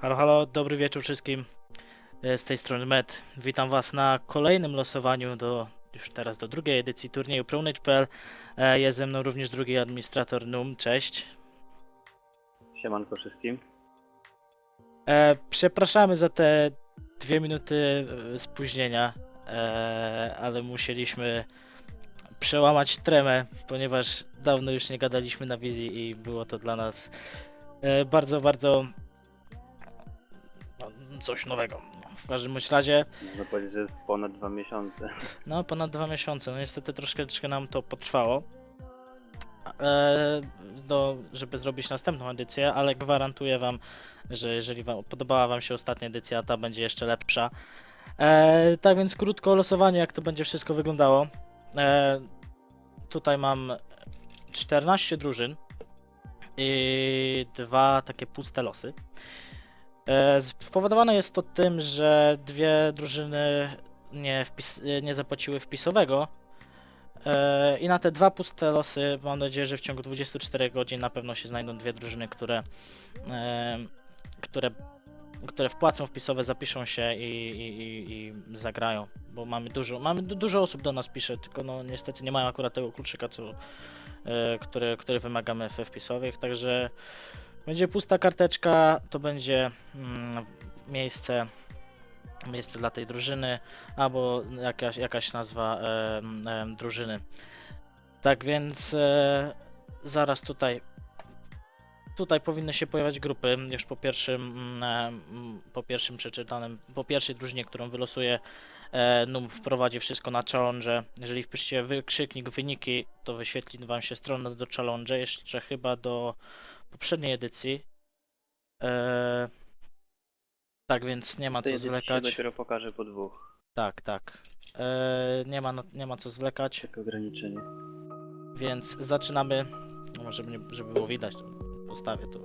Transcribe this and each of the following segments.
Halo, halo, dobry wieczór wszystkim. E, Z tej strony Met. Witam Was na kolejnym losowaniu do już teraz do drugiej edycji turnieju ProNage.pl. E, Jest ze mną również drugi administrator NUM. Cześć. Siemanko wszystkim. E, przepraszamy za te dwie minuty spóźnienia, ale musieliśmy przełamać tremę, ponieważ dawno już nie gadaliśmy na wizji i było to dla nas bardzo, bardzo coś nowego. W każdym bądź razie, Można powiedzieć, że jest ponad dwa miesiące. no ponad dwa miesiące, no niestety troszeczkę nam to potrwało. E, do, żeby zrobić następną edycję, ale gwarantuję Wam, że jeżeli wam, podobała Wam się ostatnia edycja, ta będzie jeszcze lepsza. E, tak więc krótko o losowaniu, jak to będzie wszystko wyglądało. E, tutaj mam 14 drużyn i dwa takie puste losy. E, spowodowane jest to tym, że dwie drużyny nie, wpis, nie zapłaciły wpisowego. E, I na te dwa puste losy mam nadzieję, że w ciągu 24 godzin na pewno się znajdą dwie drużyny, które, e, które, które wpłacą wpisowe, zapiszą się i, i, i, zagrają. Bo mamy dużo, mamy du- dużo osób do nas pisze, tylko no niestety nie mają akurat tego kluczyka, co, który, który wymagamy we wpisowych. Także będzie pusta karteczka, to będzie mm, miejsce miejsce dla tej drużyny, albo jakaś, jakaś nazwa em, em, drużyny. Tak więc e, zaraz tutaj tutaj powinny się pojawiać grupy już po pierwszym em, po pierwszym przeczytanym, po pierwszej drużynie, którą wylosuje e, NUM wprowadzi wszystko na challenge. Jeżeli wpiszecie wykrzyknik wyniki, to wyświetli wam się strona do challenge, jeszcze chyba do poprzedniej edycji. E, tak więc nie ma co edycji się zwlekać. dopiero pokaże po dwóch. Tak, tak. E, nie, ma, nie ma co zwlekać, Takie ograniczenie. więc zaczynamy. No może żeby, żeby było widać, postawię tu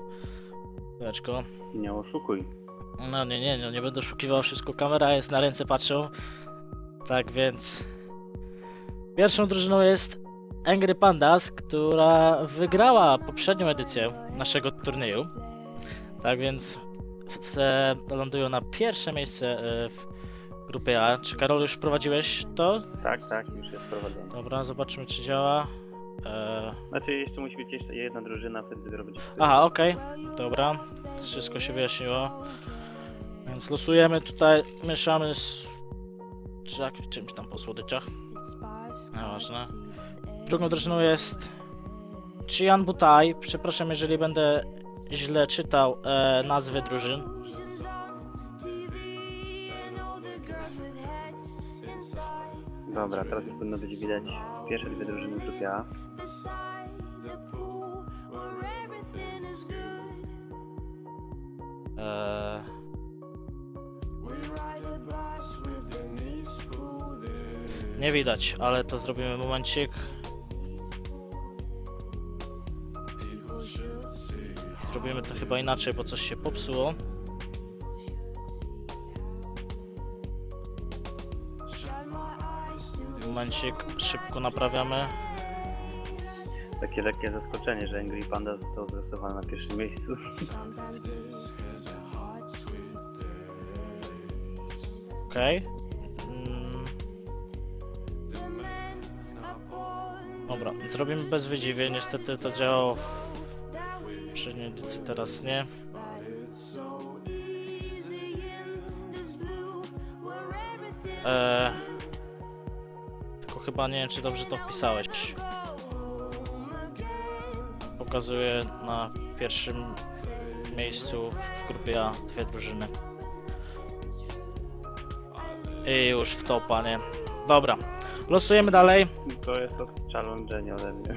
chwileczkę. Nie oszukuj. No nie, nie, no nie będę oszukiwał, wszystko kamera jest na ręce patrzą. Tak więc pierwszą drużyną jest Angry Pandas, która wygrała poprzednią edycję naszego turnieju. Tak więc lądują na pierwsze miejsce e, w grupie A. Czy Karol już wprowadziłeś to? Tak, tak, już jest prowadzone. Dobra, zobaczymy czy działa. E... Znaczy jeszcze musi być jeszcze jedna drużyna, wtedy będzie. Aha, okej, dobra. Wszystko się wyjaśniło. Więc losujemy tutaj, mieszamy z czymś tam po słodyczach. Nieważne. Drugą drużyną jest Chian Butai. Przepraszam, jeżeli będę źle czytał e, nazwy drużyn. Dobra, teraz już powinno być widać pierwsze dwie drużyny w grupie A. E, nie widać, ale to zrobimy momencik. Zrobimy to chyba inaczej, bo coś się popsuło. Momencik, szybko naprawiamy. Takie lekkie zaskoczenie, że Angry Panda został wylosowany na pierwszym miejscu. Okej. Mm. Dobra, zrobimy bez wydziwie. Niestety to działało teraz nie. Eee, tylko chyba nie wiem, czy dobrze to wpisałeś. Pokazuję na pierwszym miejscu w grupie A dwie drużyny. I już w topa, nie? Dobra, losujemy dalej. To jest to challenge ode mnie.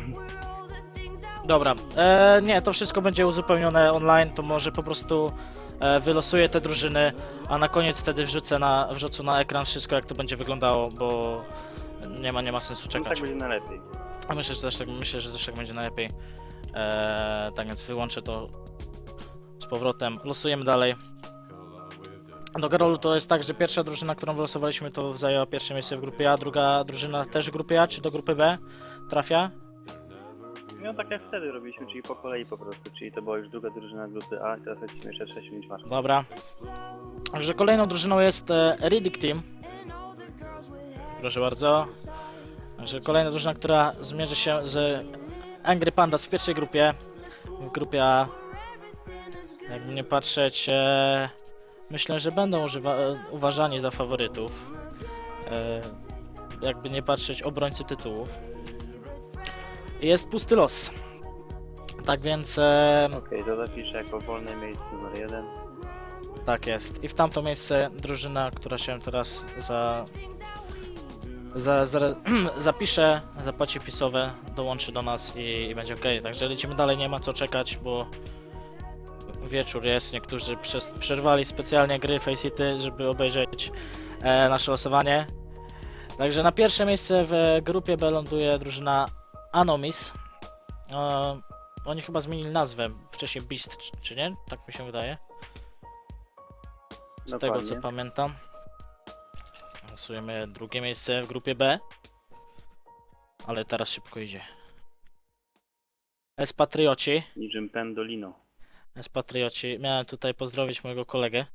Dobra, e, nie, to wszystko będzie uzupełnione online, to może po prostu e, wylosuję te drużyny, a na koniec wtedy wrzucę na, wrzucę na ekran wszystko jak to będzie wyglądało, bo nie ma, nie ma sensu No czekać. tak będzie najlepiej. A myślę, że też tak, myślę, że też tak będzie najlepiej. E, tak więc wyłączę to z powrotem. Losujemy dalej. Do Karolu to jest tak, że pierwsza drużyna, którą wylosowaliśmy, to zajęła pierwsze miejsce w grupie A, druga drużyna też w grupie A, czy do grupy B trafia? No tak jak wtedy robiliśmy, czyli po kolei po prostu, czyli to była już druga drużyna grupy A, teraz lecimy jeszcze trzecią i czwartą. Dobra. Także kolejną drużyną jest e, Riddick Team. Proszę bardzo. Także kolejna drużyna, która zmierzy się z Angry Pandas w pierwszej grupie. W grupie A. Jakby nie patrzeć, e, myślę, że będą używa- uważani za faworytów. E, jakby nie patrzeć obrońcy tytułów. Jest pusty los. Tak więc e, Okej, to zapiszę jako wolne miejsce numer jeden. Tak jest. I w tamto miejsce drużyna, która się teraz za, za, za zapisze, zapłaci pisowe, dołączy do nas i, i będzie ok. Także lecimy dalej, nie ma co czekać, bo wieczór jest. Niektórzy przez, przerwali specjalnie gry Face City, żeby obejrzeć e, nasze losowanie. Także na pierwsze miejsce w grupie B ląduje drużyna Anomis. E, oni chyba zmienili nazwę. Wcześniej Beast, czy- czy nie? Tak mi się wydaje. Z tego co pamiętam. Losujemy drugie miejsce w grupie B. Ale teraz szybko idzie. S-Patrioci. Niczym Pendolino. S-Patrioci. Miałem tutaj pozdrowić mojego kolegę.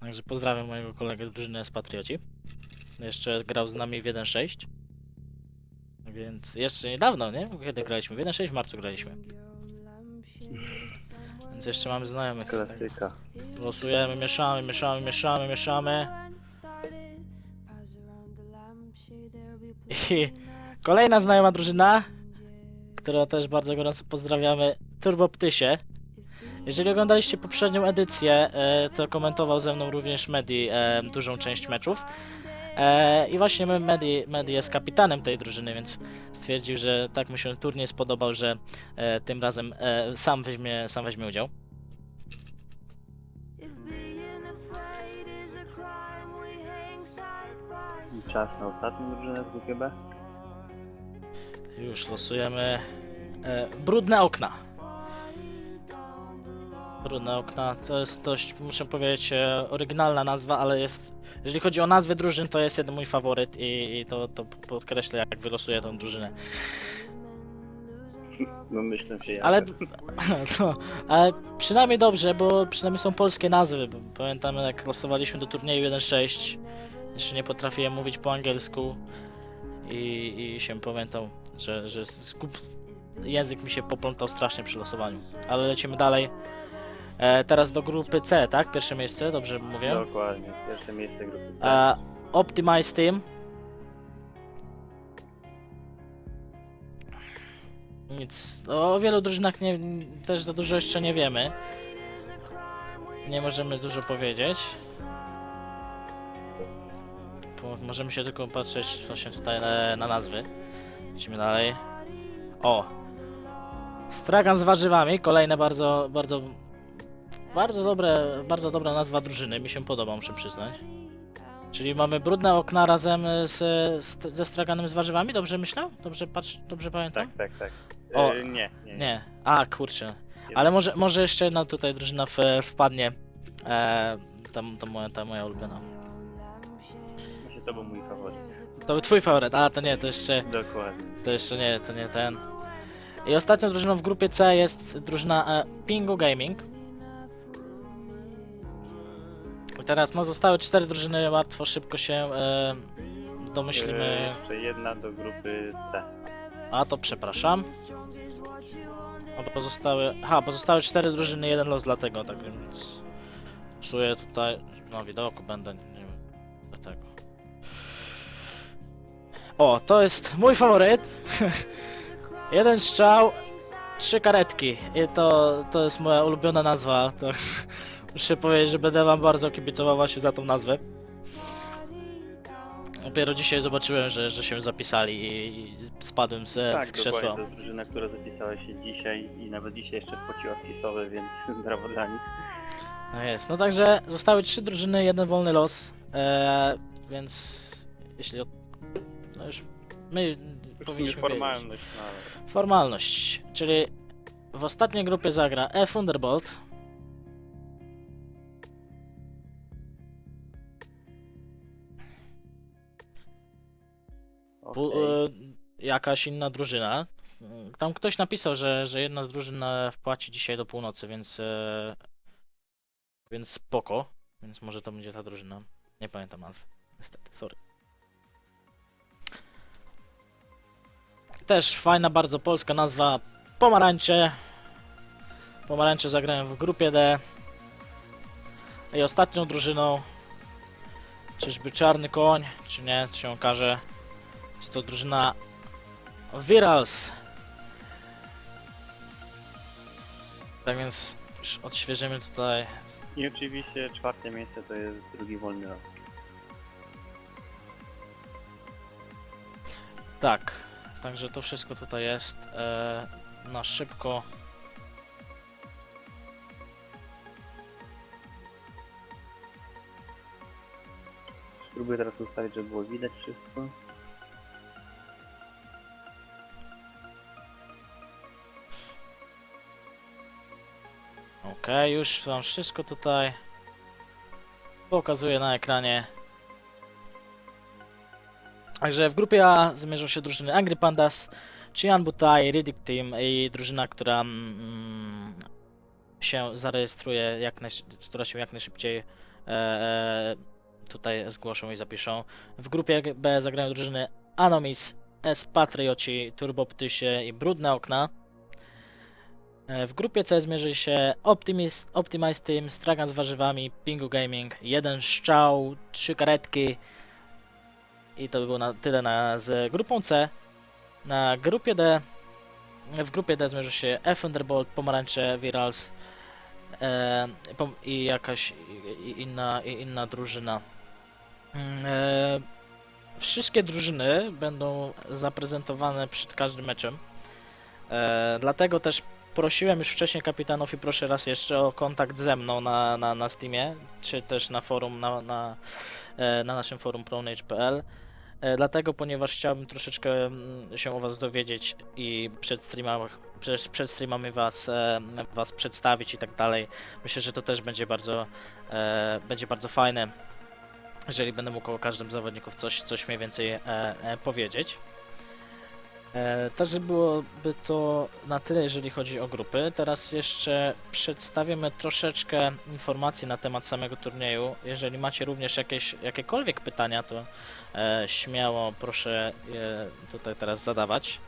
Także pozdrawiam mojego kolegę z drużyny S-Patrioci. Jeszcze grał z nami w 1.6. Więc jeszcze niedawno, nie? Kiedy graliśmy? W 1.6 w marcu graliśmy. Więc jeszcze mamy znajomych. z tego. Klasyka. Losujemy, mieszamy, mieszamy, mieszamy, mieszamy. I kolejna znajoma drużyna, którą też bardzo gorąco pozdrawiamy, Turbo Ptysie. Jeżeli oglądaliście poprzednią edycję, e, to komentował ze mną również Medi e, dużą część meczów. E, I właśnie Medi, Medi jest kapitanem tej drużyny, więc stwierdził, że tak mu się turniej spodobał, że e, tym razem e, sam, weźmie, sam weźmie udział. I czas na ostatnią drużynę w grupie B. Już losujemy e, brudne okna. Brudne okna to jest dość, muszę powiedzieć, e, oryginalna nazwa, ale jest. Jeżeli chodzi o nazwy drużyn, to jest jeden mój faworyt i, i to, to podkreślę, jak wylosuję tą drużynę. No myślę się ja. Ale, no, ale przynajmniej dobrze, bo przynajmniej są polskie nazwy. bo Pamiętam, jak losowaliśmy do turnieju 1.6, jeszcze nie potrafiłem mówić po angielsku i, i się pamiętam, że, że skup... język mi się poplątał strasznie przy losowaniu. Ale lecimy dalej. E, teraz do grupy C, tak? Pierwsze miejsce, dobrze mówię? Dokładnie. Pierwsze miejsce grupy C. E, Optimize Team. Nic. O wielu drużynach nie, też za dużo jeszcze nie wiemy. Nie możemy dużo powiedzieć. Po- Możemy się tylko patrzeć właśnie tutaj na, na nazwy. Lecimy dalej. O! Stragan z warzywami. Kolejne bardzo, bardzo, bardzo dobre, bardzo dobra nazwa drużyny. Mi się podoba, muszę przyznać. Czyli mamy brudne okna razem z, z, ze straganem z warzywami? Dobrze myślę? Dobrze patrz, dobrze pamiętam? Tak, tak, tak. O, E, nie, nie. Nie. A, kurczę. Ale może, może jeszcze jedna tutaj drużyna w, wpadnie. E, tam, to moja, ta moja ulubiona. Właśnie to był mój faworyt. To był twój faworyt, a to nie, to jeszcze, Dokładnie. to jeszcze nie, to nie ten. I ostatnią drużyną w grupie C jest drużyna e, Pingu Gaming. Teraz no zostały cztery drużyny, łatwo, szybko się e, E, domyślimy. jeszcze jedna do grupy C. A to przepraszam. A pozostały. Aha, pozostały cztery drużyny, jeden los dlatego, tak więc. Czuję tutaj. No widoku będę. Nie wiem. Dlatego. O, to jest mój faworyt. jeden strzał, trzy karetki. I to, to jest moja ulubiona nazwa. To muszę powiedzieć, że będę wam bardzo kibicował właśnie za tą nazwę. Dopiero dzisiaj zobaczyłem, że, że się zapisali i, i spadłem z, Tak, z krzesła. dokładnie. To jest drużyna, która zapisała się dzisiaj i nawet dzisiaj jeszcze wpłaciła wpisowe, więc brawo dla nich. No jest. No także zostały trzy drużyny, jeden wolny los. E, więc jeśli. Od... No już my powinniśmy wiedzieć. formalność, no ale... Formalność. Czyli w ostatniej grupie zagra E Thunderbolt. Bu, okej. e, jakaś inna drużyna. tam ktoś napisał, że, że jedna z drużyn e, wpłaci dzisiaj do północy, więc e, więc spoko. Więc może to będzie ta drużyna. Nie pamiętam nazwy. Niestety, sorry. Też fajna bardzo polska nazwa Pomarańcze. Pomarańcze zagrałem w grupie D. I ostatnią drużyną Czyżby czarny koń, czy nie, to się okaże. Jest to drużyna Virals. Tak więc odświeżymy tutaj. I oczywiście czwarte miejsce to jest drugi wolny rok. Tak, także to wszystko tutaj jest e, na szybko. Spróbuję teraz ustawić, żeby było widać wszystko. Ok, już wam wszystko tutaj pokazuję na ekranie. Także w grupie A zmierzą się drużyny Angry Pandas, Chian Butai, Riddick Team i drużyna, która mm, się zarejestruje, jak która się jak najszybciej e, e, tutaj zgłoszą i zapiszą. W grupie B zagrają drużyny Anomis, S Patrioci, Turboptysie i Brudne Okna. E, W grupie C zmierzy się Optimist, Optimize Team, Stragan z warzywami, Pingu Gaming, jeden szczał, trzy karetki. I to by było na tyle na, z grupą C. Na grupie D w grupie D zmierzy się F Thunderbolt, Pomarańcze, Virals e, pom- i jakaś inna, inna drużyna. Mm, E, wszystkie drużyny będą zaprezentowane przed każdym meczem. E, dlatego też prosiłem już wcześniej kapitanów i proszę raz jeszcze o kontakt ze mną na, na, na Steamie, czy też na forum, na, na, e, na naszym forum pronage.pl. E, Dlatego, ponieważ chciałbym troszeczkę mm, się o Was dowiedzieć i przed streamami, przed, streamami was, e, was przedstawić i tak dalej. Myślę, że to też będzie bardzo, będzie bardzo fajne, jeżeli będę mógł o każdym zawodniku coś, coś mniej więcej powiedzieć. E, Także byłoby to na tyle, jeżeli chodzi o grupy. Teraz jeszcze przedstawimy troszeczkę informacji na temat samego turnieju. Jeżeli macie również jakieś jakiekolwiek pytania, to e, śmiało proszę je tutaj teraz zadawać.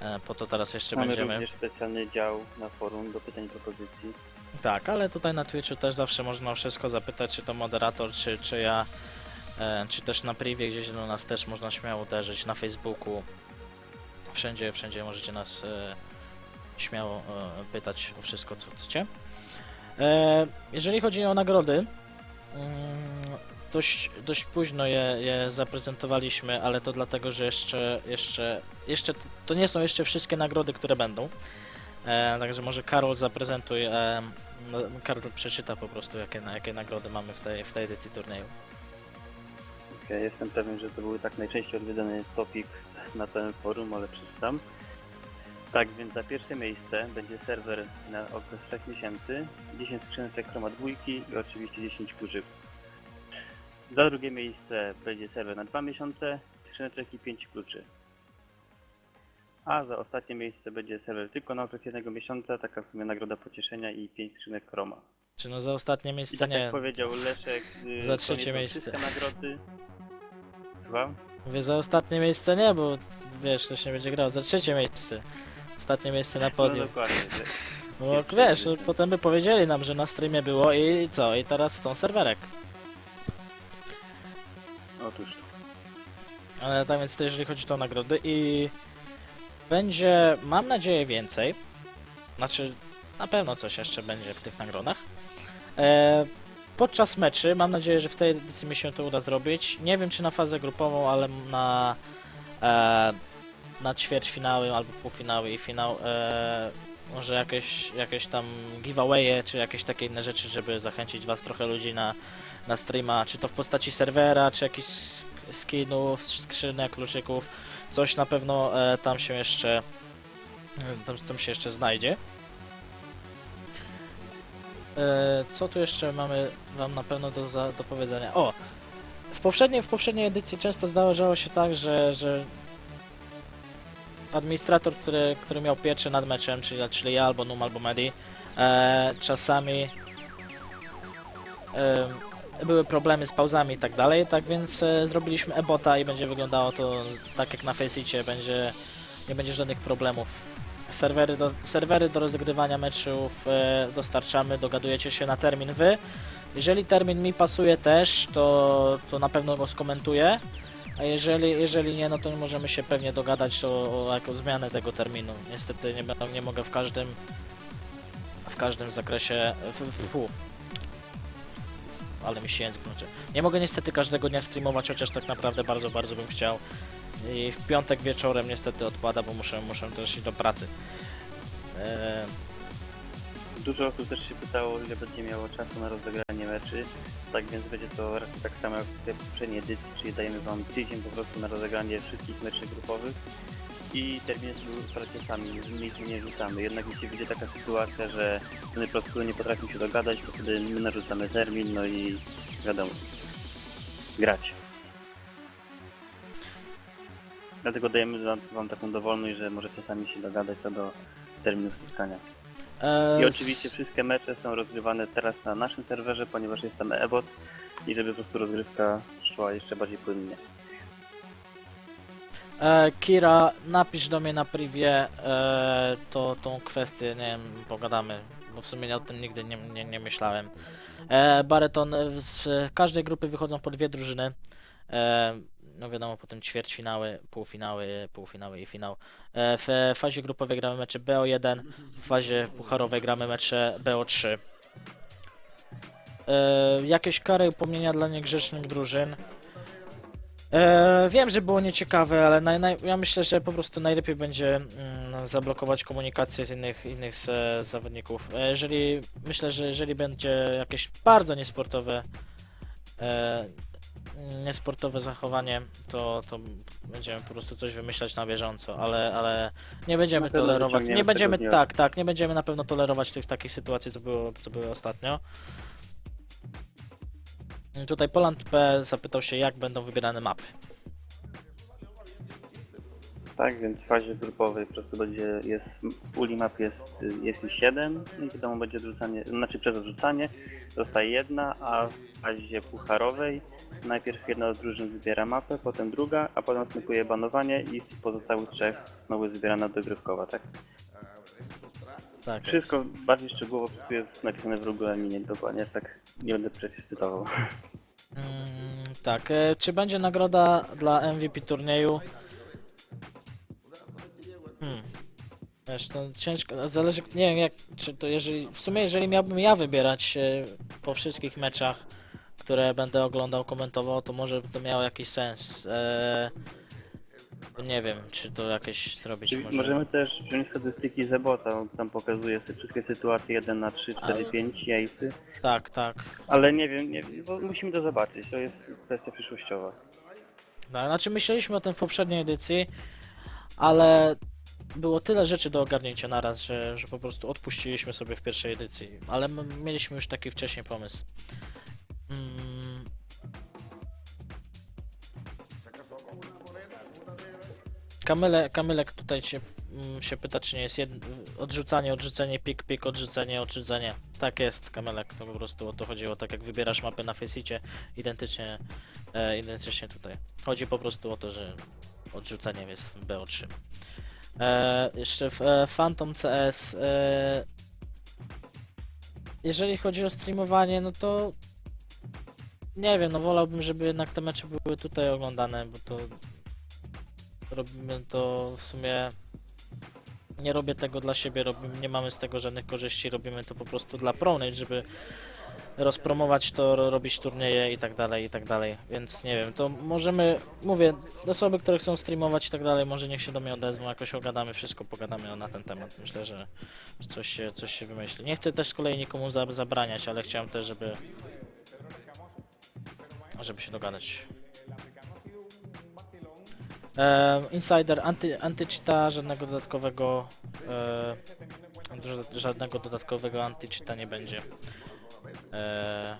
E, po to teraz jeszcze Mamy będziemy. również specjalny dział na forum do pytań i propozycji. Tak, ale tutaj na Twitchu też zawsze można o wszystko zapytać, czy to moderator, czy, czy ja, e, czy też na privie gdzieś do nas też można śmiało uderzyć, na Facebooku. Wszędzie, wszędzie możecie nas e, śmiało e, pytać o wszystko, co chcecie. E, jeżeli chodzi o nagrody, mm, dość, dość późno je, je zaprezentowaliśmy, ale to dlatego, że jeszcze, jeszcze, jeszcze to nie są jeszcze wszystkie nagrody, które będą. E, także może Karol zaprezentuj, e, Karol przeczyta po prostu jakie, jakie nagrody mamy w tej, w tej edycji turnieju. Okej, jestem pewien, że to był tak najczęściej odwiedzany topik na całym forum, ale przeczytam. Tak, więc za pierwsze miejsce będzie serwer na okres 3 miesięcy, 10 skrzynek Chroma dwójki i oczywiście 10 kluczyków. Za drugie miejsce będzie serwer na 2 miesiące, skrzyneczek i 5 kluczy. A za ostatnie miejsce będzie serwer tylko na okres jednego miesiąca, taka w sumie nagroda pocieszenia i 5 skrzynek Chroma. Czy no za ostatnie I miejsce tak nie, jak powiedział Leszek, y, Za to trzecie nie są miejsce. wszystkie nagrody. Słucham? mówię za ostatnie miejsce nie, bo wiesz, ktoś nie będzie grał, za trzecie miejsce. Ostatnie miejsce na No podium. dokładnie. że- Bo wiesz, miejsce. potem by powiedzieli nam, że na streamie było i co, i teraz są serwerek. Otóż to. Ale tak więc to jeżeli chodzi o nagrody i będzie, mam nadzieję, więcej. Znaczy, na pewno coś jeszcze będzie w tych nagrodach. E, podczas meczy, mam nadzieję, że w tej edycji mi się to uda zrobić. Nie wiem, czy na fazę grupową, ale na, e, na ćwierćfinały albo półfinały i finał. E, może jakieś, jakieś tam giveawaye, czy jakieś takie inne rzeczy, żeby zachęcić was trochę ludzi na, na streama, czy to w postaci serwera, czy jakichś sk- skinów, skrzynek, kluczyków. Coś na pewno e, tam się jeszcze e, tam, tam się jeszcze znajdzie. E, co tu jeszcze mamy wam na pewno do, za, do powiedzenia? O! W poprzedniej, w poprzedniej edycji często zdarzało się tak, że, że administrator, który, który miał pieczę nad meczem, czyli, czyli ja albo Num albo Medi, e, czasami e, były problemy z pauzami i tak dalej, tak więc e, zrobiliśmy ebota i będzie wyglądało to tak jak na Faceicie, będzie, nie będzie żadnych problemów. Serwery do, serwery do rozgrywania meczów e, dostarczamy, dogadujecie się na termin wy. Jeżeli termin mi pasuje też, to, to na pewno go skomentuję. A jeżeli, jeżeli nie, no to możemy się pewnie dogadać o, o zmianę tego terminu. Niestety nie, będę- nie mogę w każdym w każdym zakresie w, w, ale mi się język męczy. Nie mogę niestety każdego dnia streamować, chociaż tak naprawdę bardzo, bardzo bym chciał. I w piątek wieczorem niestety odpada, bo muszę, muszę też iść do pracy. Eee, Dużo osób też się pytało, ile będzie miało czasu na rozegranie meczy. Tak więc będzie to raczej tak samo jak w tej poprzedniej edycji, czyli dajemy Wam tydzień po prostu na rozegranie wszystkich meczy grupowych i terminy ustalcie sami, nic nie rzucamy. Jednak jeśli będzie taka sytuacja, że strony po prostu nie potrafią się dogadać, to wtedy my narzucamy termin, no i wiadomo, grać. Dlatego dajemy Wam taką dowolność, że możecie sami się dogadać co do terminu spotkania. eee, I oczywiście wszystkie mecze są rozgrywane teraz na naszym serwerze, ponieważ jest tam ebot i żeby po prostu rozgrywka szła jeszcze bardziej płynnie. E, Kira, napisz do mnie na privie e, to, tą kwestię, nie wiem, pogadamy, bo w sumie o tym nigdy nie, nie, nie myślałem. E, Bareton, z każdej grupy wychodzą po dwie drużyny. E, no wiadomo, potem ćwierćfinały, półfinały, półfinały i finał. E, w fazie grupowej gramy mecze BO1, w fazie pucharowej gramy mecze BO3. E, jakieś kary upomnienia dla niegrzecznych drużyn. E, wiem, że było nieciekawe, ale naj, naj, ja myślę, że po prostu najlepiej będzie mm, zablokować komunikację z innych, innych z, zawodników. E, jeżeli myślę, że jeżeli będzie jakieś bardzo niesportowe e, niesportowe zachowanie, to, to będziemy po prostu coś wymyślać na bieżąco, ale, ale nie będziemy pewno tolerować, wyciągniemy nie z będziemy, tak, tak, nie będziemy na pewno tolerować tych takich sytuacji, co było, co były ostatnio. Tutaj Poland P zapytał się, jak będą wybierane mapy. Tak, więc w fazie grupowej po prostu będzie, jest, w uli map jest, jest ich 7 i wiadomo będzie odrzucanie, znaczy przez odrzucanie zostaje jedna, a w fazie pucharowej najpierw jedna z drużyn wybiera mapę, potem druga, a potem następuje banowanie i z pozostałych trzech znowu jest wybierana dogrywkowa, tak? Tak, Wszystko bardziej szczegółowo jest napisane w regulaminie, dokładnie tak nie będę przecież cytował. Mm, tak, e, czy będzie nagroda dla MVP turnieju? Wiesz, to ciężko, zależy, nie wiem jak, czy to jeżeli, w sumie jeżeli miałbym ja wybierać e, po wszystkich meczach, które będę oglądał, komentował, to może by to miało jakiś sens. E, nie wiem, czy to jakieś zrobić Czyli może. Możemy też wziąć statystyki z Ebota, on tam pokazuje sobie wszystkie sytuacje 1 na 3, 4, Ale- 5 jajcy, Tak, tak. ale nie wiem, nie wiem, bo musimy to zobaczyć, to jest kwestia przyszłościowa. No, znaczy myśleliśmy o tym w poprzedniej edycji, ale było tyle rzeczy do ogarnięcia naraz, że, że po prostu odpuściliśmy sobie w pierwszej edycji. Ale my mieliśmy już taki wcześniej pomysł. Mm. Kamyle, Kamylek tutaj się, mm, się pyta, czy nie jest jedno, odrzucanie, odrzucenie, pik, pik, odrzucenie, odrzucenie. Tak jest, Kamylek, to po prostu o to chodziło. Tak jak wybierasz mapę na Faceicie, identycznie, e, identycznie tutaj. Chodzi po prostu o to, że odrzucenie jest w BO3. E, jeszcze w e, Phantom CS. E, jeżeli chodzi o streamowanie, no to nie wiem, no wolałbym, żeby jednak te mecze były tutaj oglądane, bo to robimy to w sumie nie robię tego dla siebie, robimy, nie mamy z tego żadnych korzyści, robimy to po prostu dla ProNate, żeby rozpromować to, ro- robić turnieje i tak dalej, i tak dalej, więc nie wiem, to możemy, mówię, osoby, które chcą streamować i tak dalej, może niech się do mnie odezwą, jakoś ogadamy wszystko, pogadamy na ten temat, myślę, że coś się, coś się wymyśli. Nie chcę też z kolei nikomu za, zabraniać, ale chciałem też, żeby żeby się dogadać. E, Insider, anty, antycheata, żadnego dodatkowego e, ża- żadnego dodatkowego antycheata nie będzie. E,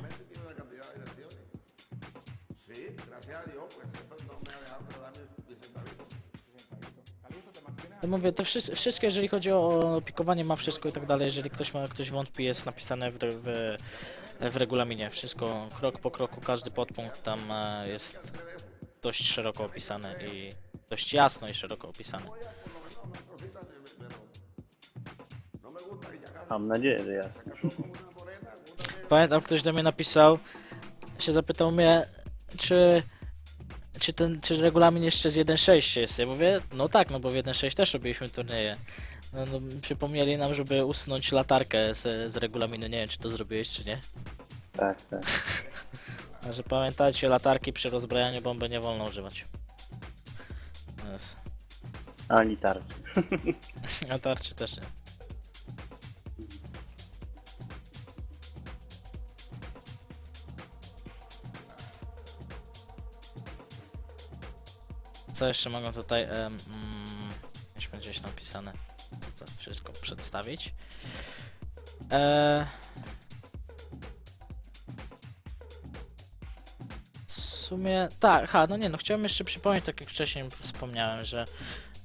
Ja mówię, to wszys- wszystko, jeżeli chodzi o pikowanie, ma wszystko i tak dalej. Jeżeli ktoś ma, ktoś wątpi, jest napisane w, w, w regulaminie. Wszystko krok po kroku, każdy podpunkt tam e, jest dość szeroko opisany i dość jasno i szeroko opisany. Mam nadzieję, że jasne. Pamiętam, ktoś do mnie napisał, się zapytał mnie, czy, czy ten czy regulamin jeszcze z 1.6 jest. Ja mówię, no tak, no bo w 1.6 też robiliśmy turnieje. No, no, przypomnieli nam, żeby usunąć latarkę z, z regulaminu. Nie wiem, czy to zrobiłeś, czy nie. Tak, tak. Że pamiętajcie, latarki przy rozbrajaniu bomby nie wolno używać. Yes. Ani tarczy. A tarczy też nie. Co jeszcze mogę tutaj, em, mm, już będzie gdzieś napisane, co to wszystko przedstawić. E... W sumie, tak, ha, no nie, no chciałem jeszcze przypomnieć, tak jak wcześniej wspomniałem, że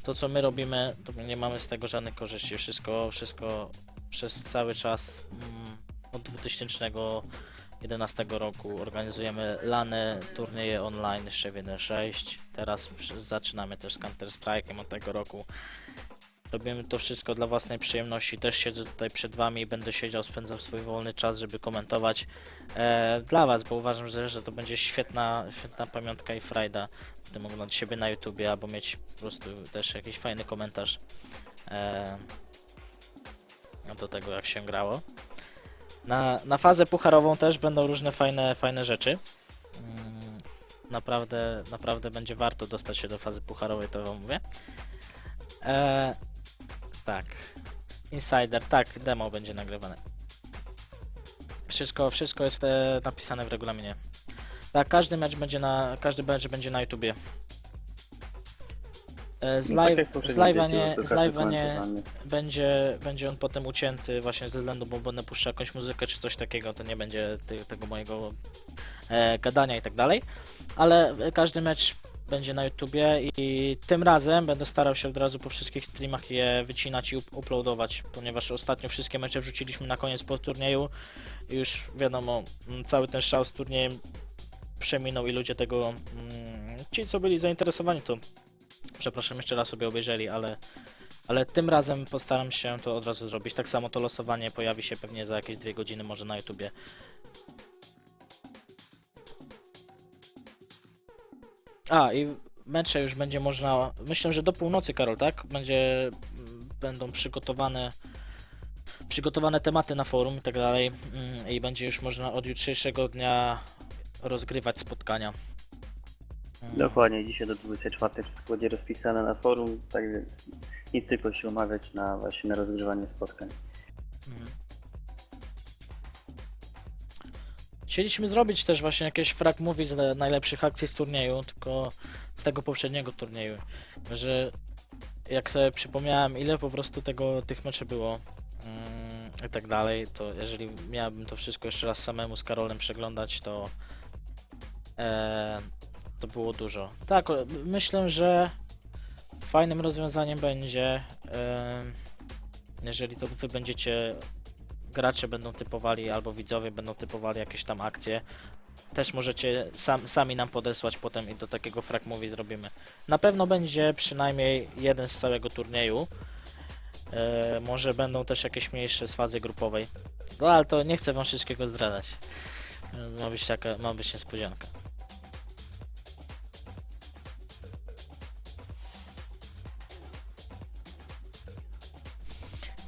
to co my robimy, to my nie mamy z tego żadnych korzyści. Wszystko, wszystko przez cały czas mm, od 2011 roku organizujemy lany, turnieje online jeszcze w 1.6. Teraz zaczynamy też z Counter Strike'em od tego roku. Robimy to wszystko dla własnej przyjemności. Też siedzę tutaj przed wami i będę siedział, spędzał swój wolny czas, żeby komentować e, dla was, bo uważam, że, że to będzie świetna, świetna pamiątka i frajda. Będę oglądać siebie na YouTubie albo mieć po prostu też jakiś fajny komentarz e, do tego jak się grało. Na, na fazę pucharową też będą różne fajne, fajne rzeczy. Mm, Naprawdę, naprawdę będzie warto dostać się do fazy pucharowej, to wam mówię. E, tak. Insider, tak, demo będzie nagrywane. Wszystko, wszystko jest e, napisane w regulaminie. Tak, każdy mecz będzie na, każdy mecz będzie na YouTubie. E, Z No, tak live, jak z live'a nie, z każdy live'a nie, komentowany. będzie, będzie on potem ucięty właśnie ze względu, bo będę puszczał jakąś muzykę czy coś takiego, to nie będzie ty, tego mojego e, gadania i tak dalej. Ale e, każdy mecz będzie na YouTubie i tym razem będę starał się od razu po wszystkich streamach je wycinać i up- uploadować, ponieważ ostatnio wszystkie mecze wrzuciliśmy na koniec po turnieju i już wiadomo, m, cały ten szał z turniejem przeminął i ludzie tego, mm, ci co byli zainteresowani to przepraszam jeszcze raz sobie obejrzeli, ale ale tym razem postaram się to od razu zrobić. Tak samo to losowanie pojawi się pewnie za jakieś dwie godziny może na YouTubie. A i mecze już będzie można. Myślę, że do północy, Karol, tak? Będzie. Będą przygotowane. Przygotowane tematy na forum i tak dalej. mm, I będzie już można od jutrzejszego dnia rozgrywać spotkania. Dokładnie, dzisiaj do 24 wszystko będzie rozpisane na forum, tak więc nic tylko się umawiać na właśnie na rozgrywanie spotkań. Mhm. Chcieliśmy zrobić też właśnie jakieś frag movie z na- najlepszych akcji z turnieju, tylko z tego poprzedniego turnieju, że jak sobie przypomniałem ile po prostu tego tych meczy było mm, i tak dalej, to jeżeli miałbym to wszystko jeszcze raz samemu z Karolem przeglądać, to e, to było dużo. Tak, myślę, że fajnym rozwiązaniem będzie jeżeli to wy będziecie gracze będą typowali albo widzowie będą typowali jakieś tam akcje. Też możecie sam, sami nam podesłać potem i do takiego frag movie zrobimy. Na pewno będzie przynajmniej jeden z całego turnieju. E, może będą też jakieś mniejsze z fazy grupowej. No ale to nie chcę wam wszystkiego zdradzać. Ma być taka, ma być niespodzianka.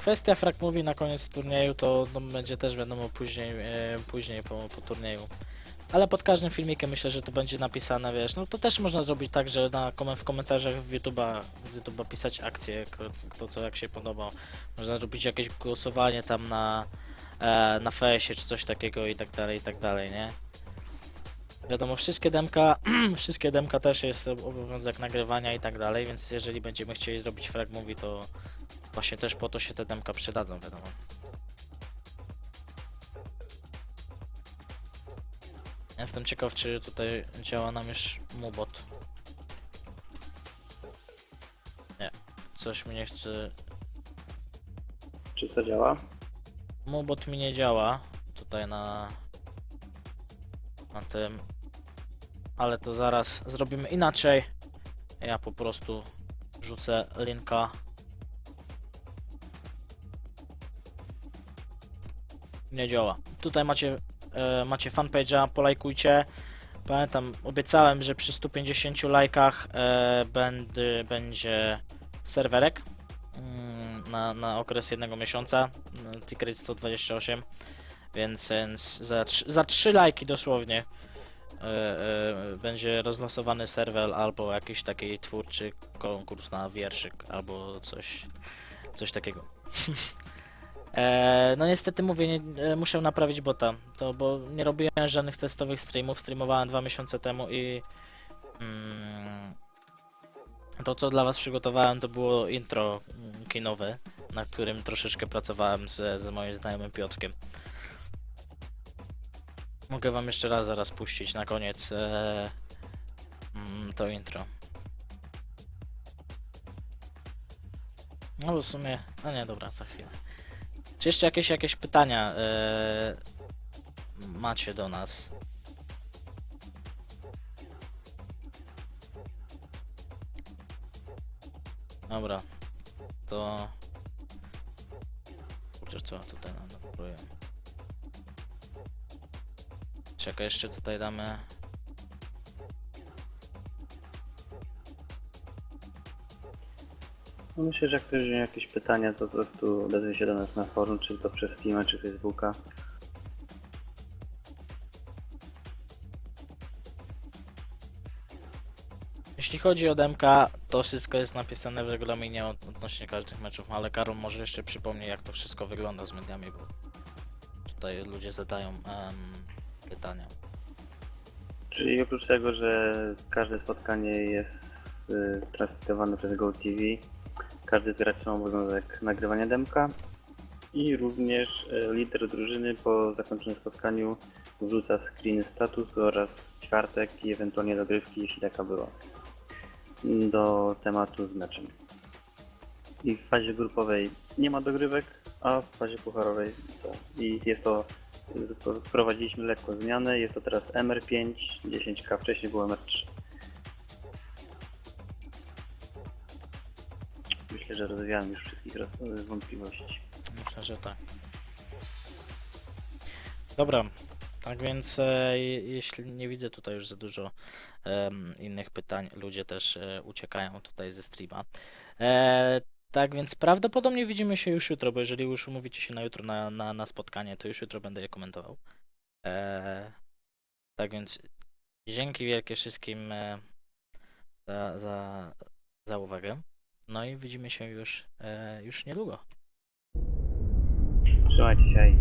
Kwestia frag mówi na koniec turnieju to, to będzie też wiadomo później, e, później po, po turnieju. Ale pod każdym filmikiem myślę, że to będzie napisane, wiesz, no to też można zrobić tak, że na w komentarzach w YouTube'a, z YouTube'a pisać akcje, kto, co jak się podoba. Można zrobić jakieś głosowanie tam na, e, na fejsie czy coś takiego i tak dalej, i tak dalej, nie? Wiadomo, wszystkie demka, wszystkie demka też jest obowiązek nagrywania i tak dalej, więc jeżeli będziemy chcieli zrobić frag movie, to Właśnie też po to się te demka przydadzą, wiadomo. Jestem ciekaw, czy tutaj działa nam już Mubot. Nie. Co coś mi nie chce. Czy co działa? Mobot mi nie działa tutaj na. na tym. Ale to zaraz zrobimy inaczej. Ja po prostu rzucę linka. Nie działa. Tutaj macie, e, macie fanpage'a, polajkujcie. Pamiętam, obiecałem, że przy 150 lajkach e, będzie serwerek mm, na, na okres jednego miesiąca. Ticket 128, więc, za, za 3 lajki dosłownie e, e, będzie rozlosowany serwer albo jakiś taki twórczy konkurs na wierszyk albo coś, coś takiego. E, no niestety mówię, nie, e, muszę naprawić bota, to bo nie robiłem żadnych testowych streamów, streamowałem dwa miesiące temu i mm, to co dla was przygotowałem to było intro mm, kinowe, na którym troszeczkę pracowałem z, z moim znajomym Piotrkiem. Mogę wam jeszcze raz zaraz puścić na koniec e, mm, to intro. No w sumie, no nie dobra, za chwilę. Czy jeszcze jakieś jakieś pytania e, macie do nas? Dobra, to... Kurczę, co tutaj nam. Czekaj, jeszcze tutaj damy... myślę, że jak ktoś ma jakieś pytania, to po prostu odezwie się do nas na forum, czy to przez Steama, czy Facebooka. Jeśli chodzi o DMK, to wszystko jest napisane w regulaminie od- odnośnie każdych meczów, ale Karol może jeszcze przypomni jak to wszystko wygląda z mediami, bo tutaj ludzie zadają em, pytania. Czyli oprócz tego, że każde spotkanie jest y, transmitowane przez GoTV, każdy z ma obowiązek nagrywania demka i również y, lider drużyny po zakończonym spotkaniu wrzuca screen statusu oraz ćwiartek i ewentualnie dogrywki, jeśli taka była, do tematu z meczem. I w fazie grupowej nie ma dogrywek, a w fazie pucharowej to. I jest to Wprowadziliśmy lekko zmianę, jest to teraz MR5, 10K, wcześniej było MR3. Myślę, że rozwiałem już wszystkich wątpliwości. Myślę, że tak. Dobra, tak więc e, je- jeśli nie widzę tutaj już za dużo em, innych pytań, ludzie też e, uciekają tutaj ze streama. E, tak więc prawdopodobnie widzimy się już jutro, bo jeżeli już umówicie się na jutro na, na, na spotkanie, to już jutro będę je komentował. E, tak więc dzięki wielkie wszystkim e, za, za, za uwagę. No i widzimy się już, e, już niedługo. Trzymajcie się.